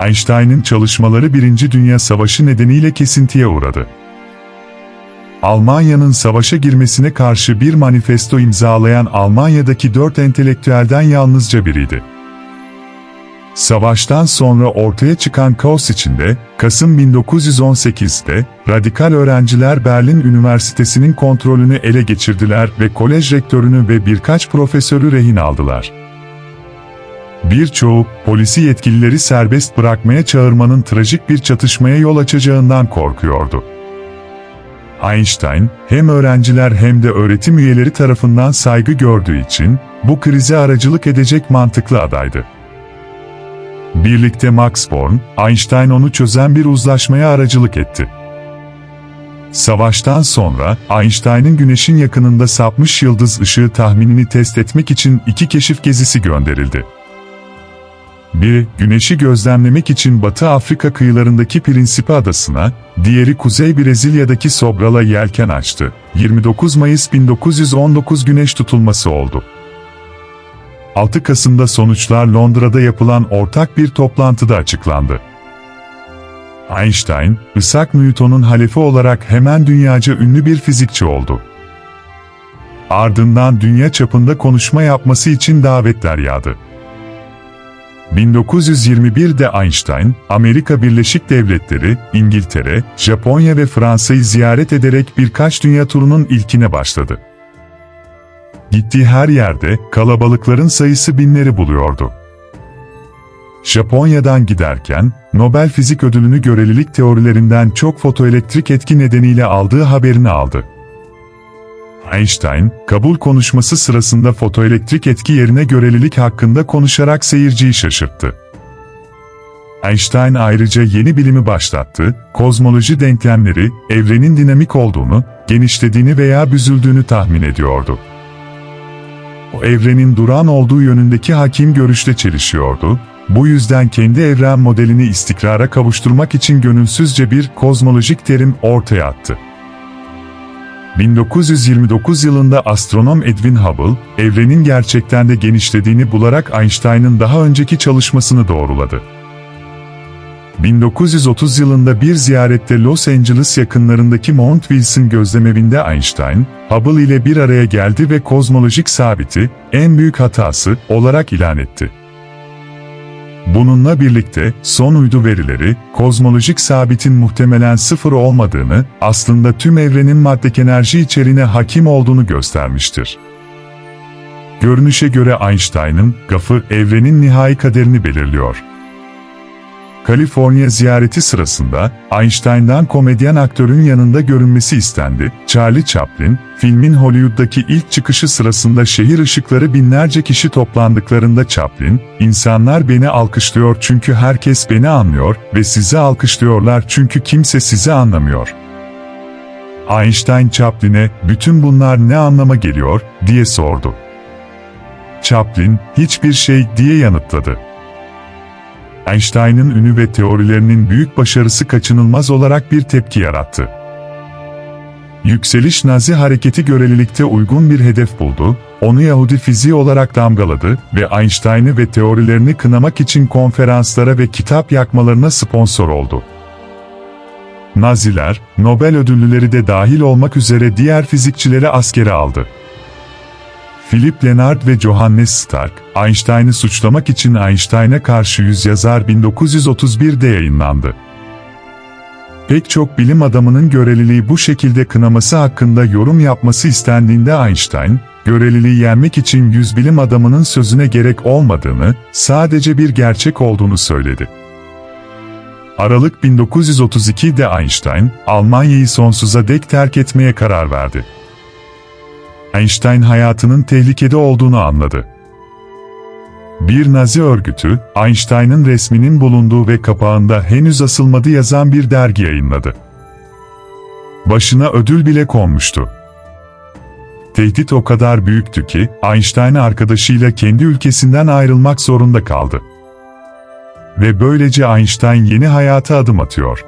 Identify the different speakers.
Speaker 1: Einstein'ın çalışmaları Birinci Dünya Savaşı nedeniyle kesintiye uğradı. Almanya'nın savaşa girmesine karşı bir manifesto imzalayan Almanya'daki dört entelektüelden yalnızca biriydi. Savaştan sonra ortaya çıkan kaos içinde, Kasım 1918'de, radikal öğrenciler Berlin Üniversitesi'nin kontrolünü ele geçirdiler ve kolej rektörünü ve birkaç profesörü rehin aldılar. Birçoğu, polisi yetkilileri serbest bırakmaya çağırmanın trajik bir çatışmaya yol açacağından korkuyordu. Einstein, hem öğrenciler hem de öğretim üyeleri tarafından saygı gördüğü için, bu krize aracılık edecek mantıklı adaydı. Birlikte Max Born, Einstein onu çözen bir uzlaşmaya aracılık etti. Savaştan sonra, Einstein'ın Güneş'in yakınında sapmış yıldız ışığı tahminini test etmek için iki keşif gezisi gönderildi. Biri, Güneş'i gözlemlemek için Batı Afrika kıyılarındaki Principe Adası'na, diğeri Kuzey Brezilya'daki Sobral'a yelken açtı. 29 Mayıs 1919 Güneş tutulması oldu. 6 Kasım'da sonuçlar Londra'da yapılan ortak bir toplantıda açıklandı. Einstein, Isaac Newton'un halefi olarak hemen dünyaca ünlü bir fizikçi oldu. Ardından dünya çapında konuşma yapması için davetler yağdı. 1921'de Einstein, Amerika Birleşik Devletleri, İngiltere, Japonya ve Fransa'yı ziyaret ederek birkaç dünya turunun ilkine başladı. Gittiği her yerde kalabalıkların sayısı binleri buluyordu. Japonya'dan giderken, Nobel Fizik Ödülünü görelilik teorilerinden çok fotoelektrik etki nedeniyle aldığı haberini aldı. Einstein, kabul konuşması sırasında fotoelektrik etki yerine görelilik hakkında konuşarak seyirciyi şaşırttı. Einstein ayrıca yeni bilimi başlattı, kozmoloji denklemleri, evrenin dinamik olduğunu, genişlediğini veya büzüldüğünü tahmin ediyordu. O evrenin duran olduğu yönündeki hakim görüşle çelişiyordu, bu yüzden kendi evren modelini istikrara kavuşturmak için gönülsüzce bir kozmolojik terim ortaya attı. 1929 yılında astronom Edwin Hubble, evrenin gerçekten de genişlediğini bularak Einstein'ın daha önceki çalışmasını doğruladı. 1930 yılında bir ziyarette Los Angeles yakınlarındaki Mount Wilson gözlemevinde Einstein, Hubble ile bir araya geldi ve kozmolojik sabiti, en büyük hatası, olarak ilan etti. Bununla birlikte, son uydu verileri, kozmolojik sabitin muhtemelen sıfır olmadığını, aslında tüm evrenin madde enerji içeriğine hakim olduğunu göstermiştir. Görünüşe göre Einstein'ın gafı evrenin nihai kaderini belirliyor. Kaliforniya ziyareti sırasında Einstein'dan komedyen aktörün yanında görünmesi istendi. Charlie Chaplin, filmin Hollywood'daki ilk çıkışı sırasında şehir ışıkları binlerce kişi toplandıklarında Chaplin, "İnsanlar beni alkışlıyor çünkü herkes beni anlıyor ve sizi alkışlıyorlar çünkü kimse sizi anlamıyor." Einstein Chaplin'e, "Bütün bunlar ne anlama geliyor?" diye sordu. Chaplin, "Hiçbir şey." diye yanıtladı. Einstein'ın ünü ve teorilerinin büyük başarısı kaçınılmaz olarak bir tepki yarattı. Yükseliş Nazi hareketi görelilikte uygun bir hedef buldu, onu Yahudi fiziği olarak damgaladı ve Einstein'ı ve teorilerini kınamak için konferanslara ve kitap yakmalarına sponsor oldu. Naziler, Nobel ödüllüleri de dahil olmak üzere diğer fizikçileri askere aldı. Philip Lenard ve Johannes Stark, Einstein'ı suçlamak için Einstein'a karşı yüz yazar 1931'de yayınlandı. Pek çok bilim adamının göreliliği bu şekilde kınaması hakkında yorum yapması istendiğinde Einstein, göreliliği yenmek için yüz bilim adamının sözüne gerek olmadığını, sadece bir gerçek olduğunu söyledi. Aralık 1932'de Einstein, Almanya'yı sonsuza dek terk etmeye karar verdi. Einstein hayatının tehlikede olduğunu anladı. Bir Nazi örgütü, Einstein'ın resminin bulunduğu ve kapağında henüz asılmadı yazan bir dergi yayınladı. Başına ödül bile konmuştu. Tehdit o kadar büyüktü ki, Einstein arkadaşıyla kendi ülkesinden ayrılmak zorunda kaldı. Ve böylece Einstein yeni hayata adım atıyor.